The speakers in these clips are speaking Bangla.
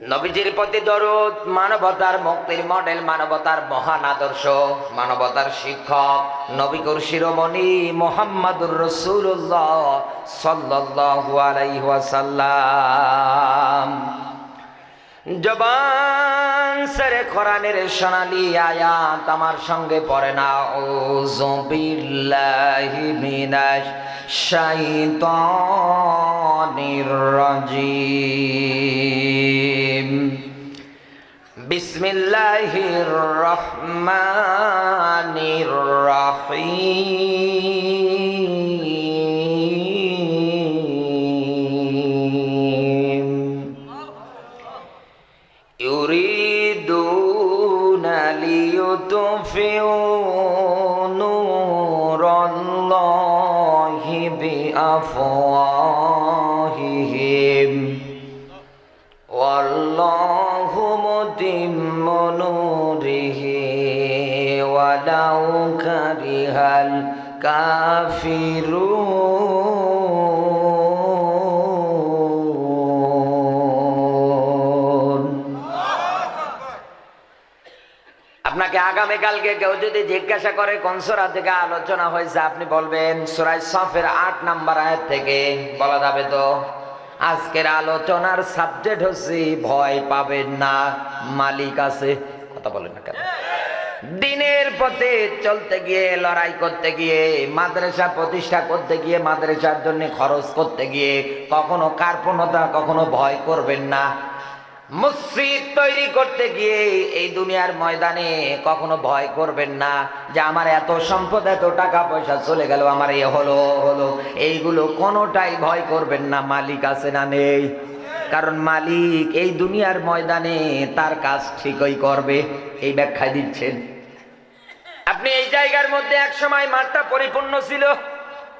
নবীজির প্রতি দরুদ, মানবতার মুক্তির মডেল, মানবতার মহান আদর্শ, মানবতার শিক্ষক, নবীকুর শিরোমণি মোহাম্মদুর রসুল্লাহ সাল্লাল্লাহু আলাইহি ওয়াসাল্লাম। জবান সেরে কোরআনের সোনালি আয়াত আমার সঙ্গে পড়ে না। ও বিল্লাহি মিনাশ শাইতানির রাজিম। বিসমিল্লাহির রহমানির রহিম ইউরিদুনা লিয়ুতফিউ নূরাল্লাহি বিআফওয়াহিহিম কারিহাল কাফিরু আপনাকে আগামীকালকে কেউ যদি জিজ্ঞাসা করে, কোন সোরা থেকে আলোচনা হয়েছে, আপনি বলবেন সফের আট নাম্বার আয়ের থেকে। বলা যাবে তো? আজকের আলোচনার সাবজেক্ট হচ্ছে, ভয় পাবেন না, মালিক আছে। কথা বলেন না কেন? দিনের পথে চলতে গিয়ে, লড়াই করতে গিয়ে, মাদ্রাসা প্রতিষ্ঠা করতে গিয়ে, মাদ্রাসার জন্য খরচ করতে গিয়ে কখনো কার্পণতা কখনো ভয় করবেন না। মসজিদ তৈরি করতে গিয়ে এই দুনিয়ার ময়দানে কখনো ভয় করবেন না যে আমার এত সম্পদ, এত টাকা পয়সা চলে গেল, আমার এ হলো হলো। এইগুলো কোনোটাই ভয় করবেন না, মালিক আছে না নেই। কারণ মালিক এই দুনিয়ার ময়দানে তার কাজ ঠিকই করবে। এই ব্যাখ্যা দিচ্ছেন। আপনি এই জায়গার মধ্যে এক সময় মাঠটা পরিপূর্ণ ছিল।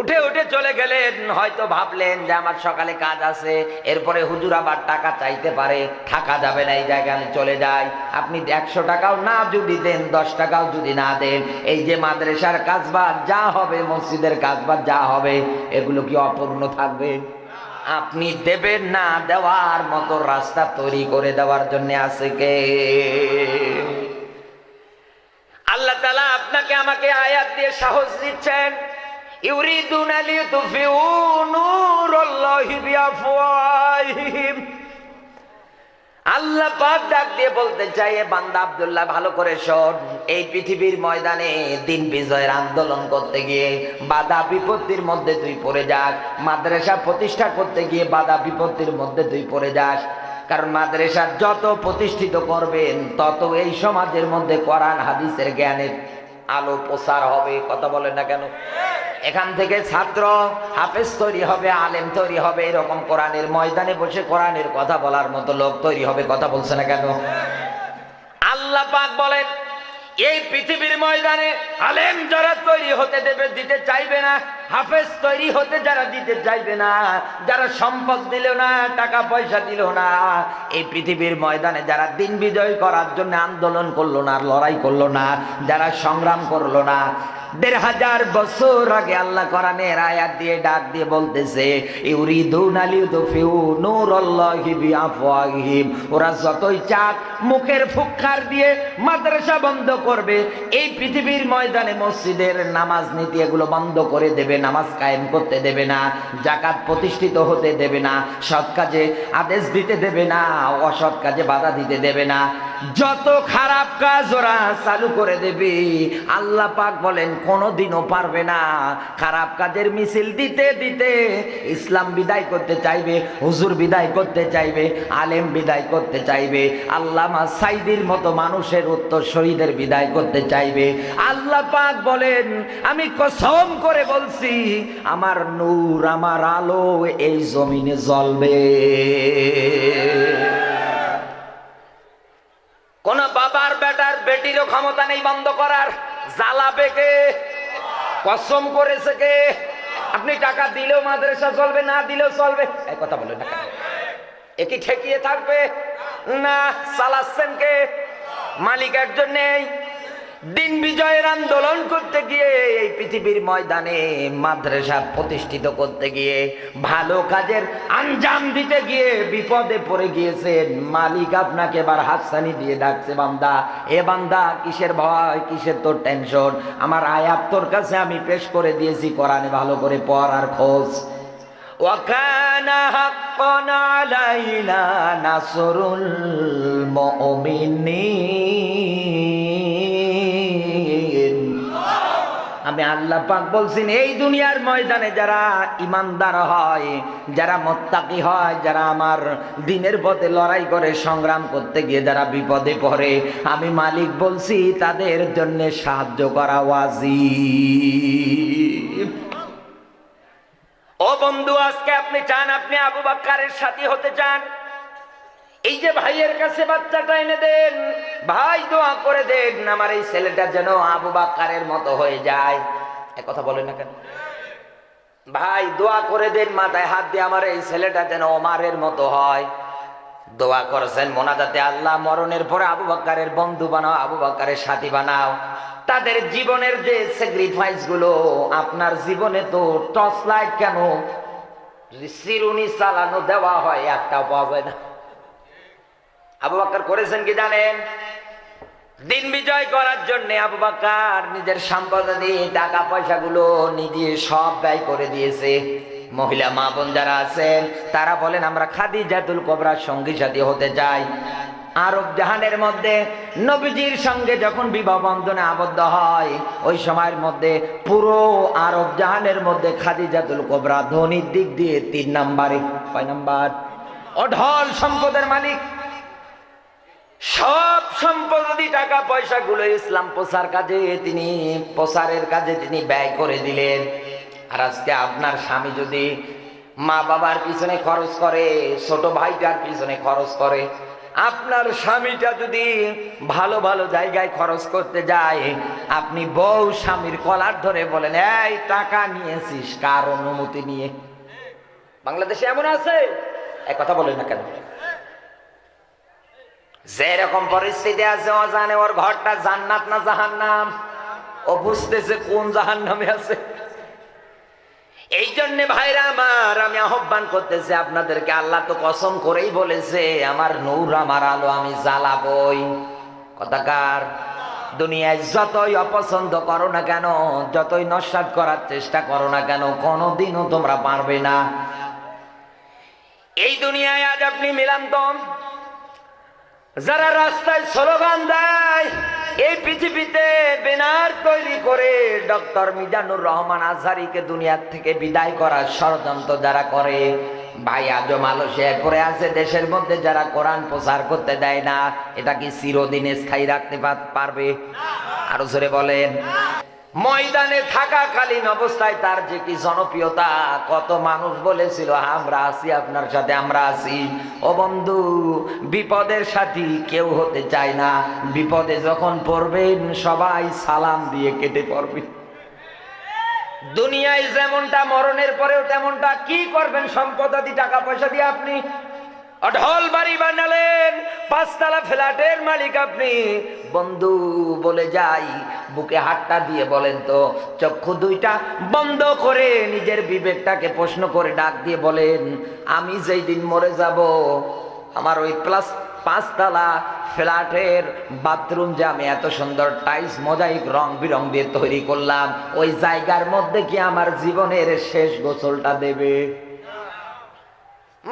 উঠে উঠে চলে গেলেন। হয়তো ভাবলেন যে আমার সকালে কাজ আছে, এরপরে হুজুর আবার টাকা চাইতে পারে। থাকা যাবে না এই জায়গায়, আমি চলে যাই। আপনি একশো টাকাও না যদি দেন, দশ টাকাও যদি না দেন, এই যে মাদ্রাসার কাজবাজ, যা হবে, মসজিদের কাজবাজ যা হবে, এগুলো কি অপূর্ণ থাকবে? আপনি দেবেন না দেওয়ার মতো রাস্তা তৈরি করে দেওয়ার জন্য আছে কে? আল্লাহ তালা আপনাকে আমাকে আয়াত দিয়ে সাহস দিচ্ছেন। ইউরিদুন লিতুফিউ নূরাল্লাহি বিআফওয়াহিহিম। আল্লাহ পাক ডাক দিয়ে বলতে চাই বান্দা আব্দুল্লাহ, ভালো করে শোন। এই পৃথিবীর ময়দানে দিন বিজয়ের আন্দোলন করতে গিয়ে বাধা বিপত্তির মধ্যে তুই পড়ে যাস। মাদ্রাসা প্রতিষ্ঠা করতে গিয়ে বাধা বিপত্তির মধ্যে তুই পড়ে যাস। কারণ মাদ্রাসা যত প্রতিষ্ঠিত করবেন, তত এই সমাজের মধ্যে কোরআন, হাদিসের জ্ঞানের আলো প্রসার হবে। কথা বলেন না কেন? এখান থেকে ছাত্র হাফেজ তৈরি হবে, আলেম তৈরি হবে, এরকম কোরআনের ময়দানে বসে কোরআনের কথা বলার মতো লোক তৈরি হবে, কথা বলছে না কেন? আল্লাহ পাক বলেন, এই পৃথিবীর ময়দানে আলেম যারা তৈরি হতে দেবে, দিতে চাইবে না। হাফেজ তৈরি হতে যারা দিতে চাইবে না, যারা সম্পদ দিল না, টাকা পয়সা দিল না, এই পৃথিবীর ময়দানে যারা দিন বিজয় করার জন্য আন্দোলন করল না লড়াই করল না, যারা সংগ্রাম করল না, দেড় হাজার বছর আগে আল্লাহ কোরআনের আয়াত দিয়ে ডাক দিয়ে বলতেছে, ইউরিদুন ওরা যতই চাক, মুখের ফুৎকার দিয়ে মাদ্রাসা বন্ধ করবে, এই পৃথিবীর ময়দানে মসজিদের নামাজ নীতি এগুলো বন্ধ করে দেবে। নামাজ কায়েম করতে দেবে না জাকাত প্রতিষ্ঠিত হতে দেবে না, সৎ কাজে আদেশ দিতে দেবে না, অসৎ কাজে বাধা দিতে দেবে না। যত খারাপ কাজ ওরা চালু করে দেবে। আল্লাহ পাক বলেন, কোনোদিনও পারবে না। খারাপ কাজের মিছিল দিতে দিতে ইসলাম বিদায় করতে চাইবে, হুজুর বিদায় করতে চাইবে, আলেম বিদায় করতে চাইবে, আল্লামা সাইদির মতো মানুষের উত্তর শহীদের বিদায় করতে চাইবে। আল্লাহ পাক বলেন, আমি কসম করে বলছি আমার নূর, আমার আলো এই জমিনে জ্বলবে। কোন বাবার, বেটার, বেটিরও ক্ষমতা নেই বন্ধ করার। জ্বালাবে কে? কসম করেছে কে? আপনি টাকা দিলেও মাদ্রাসা চলবে, না দিলেও চলবে। এই কথা বলেন না কেন? এ কি ঠেকিয়ে থাকবে? না, চালাচ্ছেন কে? মালিক একজন নেই। দিন বিজয়ের আন্দোলন পৃথিবীর ময়দানে মাদ্রাসা প্রতিষ্ঠিত করতে গিয়ে ভালো কাজের আঞ্জাম দিতে গিয়ে বিপদে পড়ে গিয়েছেন মালিক আপনাকে এবার হাতছানি দিয়ে ডাকছে বান্দা এ বান্দা কিসের ভয় কিসের তোর টেনশন আমার আয়াত তোর কাছে আমি পেশ করে দিয়েছি কোরআনে ভালো করে পড় আর খোঁজ وكان حقا علينا نصر المؤمنين আমি আল্লাহ পাক বলছেন, এই দুনিয়ার ময়দানে যারা ইমানদার হয়, যারা মোত্তাকি হয়, যারা আমার দিনের পথে লড়াই করে সংগ্রাম করতে গিয়ে যারা বিপদে পড়ে, আমি মালিক বলছি, তাদের জন্য সাহায্য করা ওয়াজিব। ও বন্ধু, আজকে আপনি চান, আপনি আবু বাক্কারের সাথী হতে চান? এই যে ভাইয়ের কাছে বাচ্চাটা এনে দেন, ভাই দোয়া করে দেন, আমার এই ছেলেটা যেন আবু বাক্কারের মতো হয়ে যায়। কথা বলেন না কেন? ভাই দোয়া করে দেন, মাথায় হাত দিয়ে আমার এই ছেলেটা যেন ওমারের মতো হয়। দোয়া করেছেন, মোনাজাতে আল্লাহ মরণের পরে আবু বাক্কারের বন্ধু বানাও, আবু বাক্কারের সাথী বানাও। তাদের জীবনের যে স্যাক্রিফাইসগুলো আপনার জীবনে তো টর্চ লাইট কেন? সিরুনি চালানো দেওয়া হয়, একটাও পাবে না। আবু বাক্কার করেছেন কি জানেন? দিন বিজয় করার জন্য আবু বাক্কার নিজের সম্পদ দিয়ে টাকা পয়সাগুলো নিজে সব ব্যয় করে দিয়েছে। মহিলা মা বোন যারা আছেন, তারা বলেন, আমরা খাদি জাতুল কবরার সঙ্গী সাথী হতে চাই। আরব জাহানের মধ্যে নবীজির সঙ্গে যখন বিবাহ বন্ধনে আবদ্ধ হয়, ওই সময়ের মধ্যে পুরো আরব জাহানের মধ্যে খাদিজাতুল কোবরা ধনির দিক দিয়ে তিন নাম্বারে। কয় নাম্বার? অঢল সম্পদের মালিক। সব সম্পত্তি, টাকা, পয়সা গুলো ইসলাম প্রচার কাজে তিনি প্রচারের কাজে তিনি ব্যয় করে দিলেন। আর আজকে আপনার স্বামী যদি মা বাবার পিছনে খরচ করে, ছোট ভাইটার পিছনে খরচ করে, আপনার স্বামীটা যদি ভালো ভালো জায়গায় খরচ করতে যায়, আপনি বউ স্বামীর কলার ধরে বলেন, এই, টাকা নিয়েছিস, কার অনুমতি নিয়ে? বাংলাদেশে এমন আছে? এক কথা বলেন না কেন? যেরকম পরিস্থিতি আছে ও জানে ওর ঘরটা জান্নাত না জাহান্নাম? ও বুঝতেছে কোন জাহান্নামে আছে। এই জন্য ভাইরা আমার, আমি আহ্বান করতেছি আপনাদেরকে, আল্লাহ তো কসম করেই বলেছে, আমার নূর, আমার আলো, আমি জ্বালাবই। কথাকার দুনিয়ায় যতই অপছন্দ করো না কেন, যতই নস্বাত করার চেষ্টা করো না কেন, কোনোদিনও তোমরা পারবে না। এই দুনিয়ায় আজ আপনি মিলান্তম যারা রাস্তায় স্লোগান দেয়, এই পৃথিবীতে বেনার তৈরি করে ডক্টর মিজানুর রহমান আজহারিকে দুনিয়ার থেকে বিদায় করার ষড়যন্ত্র যারা করে, ভাই আজও মালয়েশিয়ায় পড়ে আছে দেশের মধ্যে যারা কোরআন প্রচার করতে দেয় না, এটা কি চিরদিনে স্থায়ী রাখতে পারবে? আরও জোরে বলেন। ময়দানে থাকাকালীন অবস্থায় তার যে কি জনপ্রিয়তা, কত মানুষ বলেছিল, আমরা আছি আপনার সাথে, আমরা আছি। ও বন্ধু, বিপদের সাথী কেউ হতে চায় না। বিপদে যখন পড়বেন, সবাই সালাম দিয়ে কেটে পড়বে। দুনিয়ায় যেমনটা মরণের পরেও তেমনটা, কি করবেন? সম্পদাদি টাকা পয়সা দিয়ে আপনি অঢল বাড়ি বানালেন, পাঁচতলা ফ্ল্যাটের মালিক আপনি। বন্ধু বলে যাই, বুকে হাতটা দিয়ে বলেন তো, চক্ষু দুইটা বন্ধ করে নিজের বিবেকটাকে প্রশ্ন করে ডাক দিয়ে বলেন, আমি যেই দিন মরে যাব, আমার ওই প্লাস পাঁচতলা ফ্ল্যাটের বাথরুম যে আমি এত সুন্দর টাইলস, মোজাইক, রং বিরং দিয়ে তৈরি করলাম, ওই জায়গার মধ্যে কি আমার জীবনের শেষ গোসলটা দেবে?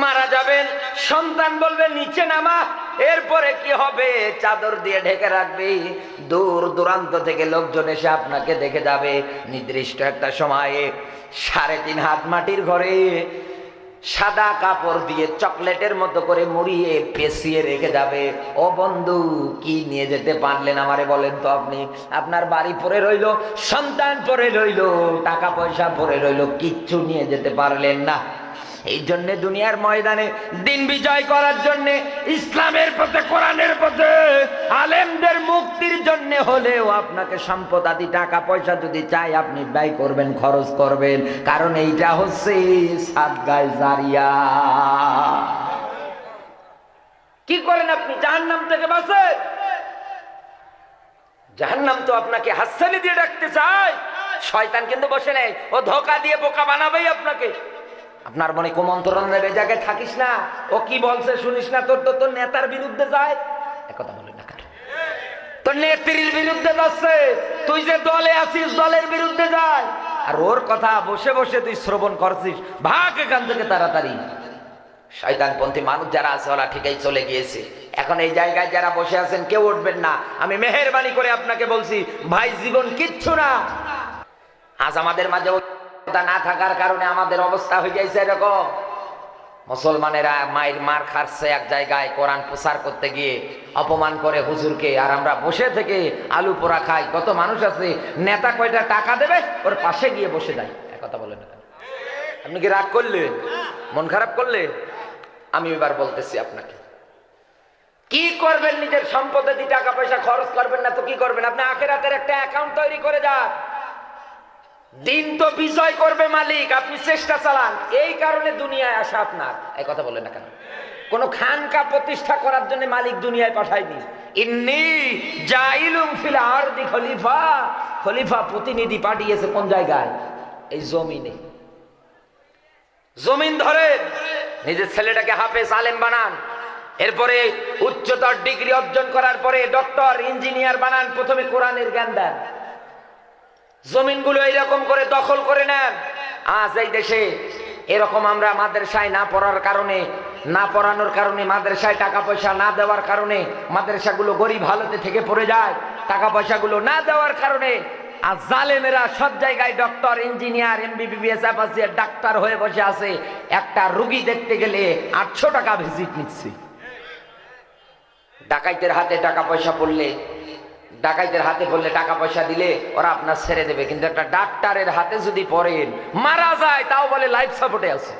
মারা যাবেন, সন্তান বলবে, নিচে নামা, এরপরে কি হবে? চাদর দিয়ে ঢেকে রাখবি। দূর দূরান্ত থেকে লোকজন এসে আপনাকে দেখে যাবে। নির্দিষ্ট একটা সময়ে সাড়ে তিন হাত মাটির ঘরে সাদা কাপড় দিয়ে চকলেটের মতো করে মুড়িয়ে পেঁচিয়ে রেখে যাবে। ও বন্ধু, কি নিয়ে যেতে পারলেন আমারে বলেন তো আপনি? আপনার বাড়ি পরে রইল, সন্তান পরে রইল, টাকা পয়সা পরে রইল, কিচ্ছু নিয়ে যেতে পারলেন না। এই জন্য দুনিয়ার ময়দানে দিন বিজয় করার জন্য, ইসলামের পথে, কোরআনের পথে, আলেমদের মুক্তির জন্য হলেও আপনাকে সম্পদ, আদি টাকা, পয়সা যদি চাই, আপনি ব্যয় করবেন, খরচ করবেন। কারণ এইটা হচ্ছে সাদগায় জারিয়া। কি করেন আপনি? জাহান নাম থেকে বাঁচেন জাহান্নাম তো আপনাকে হাসানি দিয়ে ডাকতে চায়। শয়তান কিন্তু বসে নেই। ও ধোকা দিয়ে বোকা বানাবেই আপনাকে। আপনার মনে কুমন্ত্রণ জায়গায় থাকিস না। ও কি বলছে শুনিস না তোর? তো তোর নেতার বিরুদ্ধে যায়। একথা বলেন না তোর নেত্রীর বিরুদ্ধে যাচ্ছে। তুই যে দলে আছিস, দলের বিরুদ্ধে যায়। আর ওর কথা বসে বসে তুই শ্রবণ করছিস। ভাগ এখান থেকে তাড়াতাড়ি। শয়তানপন্থী মানুষ যারা আছে, ওরা ঠিকই চলে গিয়েছে। এখন এই জায়গায় যারা বসে আছেন, কেউ উঠবেন না। আমি মেহরবানি করে আপনাকে বলছি, ভাই, জীবন কিচ্ছু না। আজ আমাদের মাঝে না থাকার কারণে আমাদের অবস্থা হয়ে যাইছে এরকম। মুসলমানেরা মায়ের মার খাচ্ছে এক জায়গায় কোরআন প্রচার করতে গিয়ে, অপমান করে হুজুরকে। আর আমরা বসে থেকে আলু পোড়া খাই, কত মানুষ আছে, নেতা কয়টা টাকা দেবে? ওর পাশে গিয়ে বসে যায়। কথা বলেন আপনি কি রাগ করলে মন খারাপ করলে আমি এবার বলতেছি আপনাকে। কি করবেন নিজের সম্পদে? টাকা পয়সা খরচ করবেন না তো কি করবেন? আপনি আখেরাতের একটা অ্যাকাউন্ট তৈরি করে যান। দিন তো বিজয় করবে মালিক, আপনি চেষ্টা চালান। এই কারণে দুনিয়ায় আসা আপনার। এই কথা বলেন না কেন? কোন খানকা প্রতিষ্ঠা করার জন্য মালিক দুনিয়ায় পাঠায়নি। খলিফা। প্রতিনিধি পাঠিয়েছে কোন জায়গায়? এই জমিনে। জমিন নিজের ছেলেটাকে বানান। এরপরে উচ্চতর ডিগ্রি অর্জন করার পরে ডক্টর, ইঞ্জিনিয়ার বানান, প্রথমে কোরআনের জ্ঞান দেন। জমিনগুলো এইরকম করে দখল করে নেন। আজ এই দেশে এরকম আমরা মাদ্রাসায় না পড়ার কারণে, না পড়ানোর কারণে, মাদ্রাসায় টাকা পয়সা না দেওয়ার কারণে মাদ্রাসাগুলো গরিব হালতে থেকে পড়ে যায়। টাকা পয়সাগুলো না দেওয়ার কারণে আর জালেমেরা সব জায়গায় ডক্টর, ইঞ্জিনিয়ার এমবিবিএস ডাক্তার হয়ে বসে আছে। একটা রুগী দেখতে গেলে আটশো টাকা ভিজিট নিচ্ছে। ডাকাইতের হাতে টাকা পয়সা পড়লে ডাকাইতের হাতে পড়লে টাকা পয়সা দিলে ওরা আপনার ছেড়ে দেবে। কিন্তু একটা ডাক্তারের হাতে যদি পড়েন, মারা যায়, তাও বলে লাইফ সাপোর্টে আছে।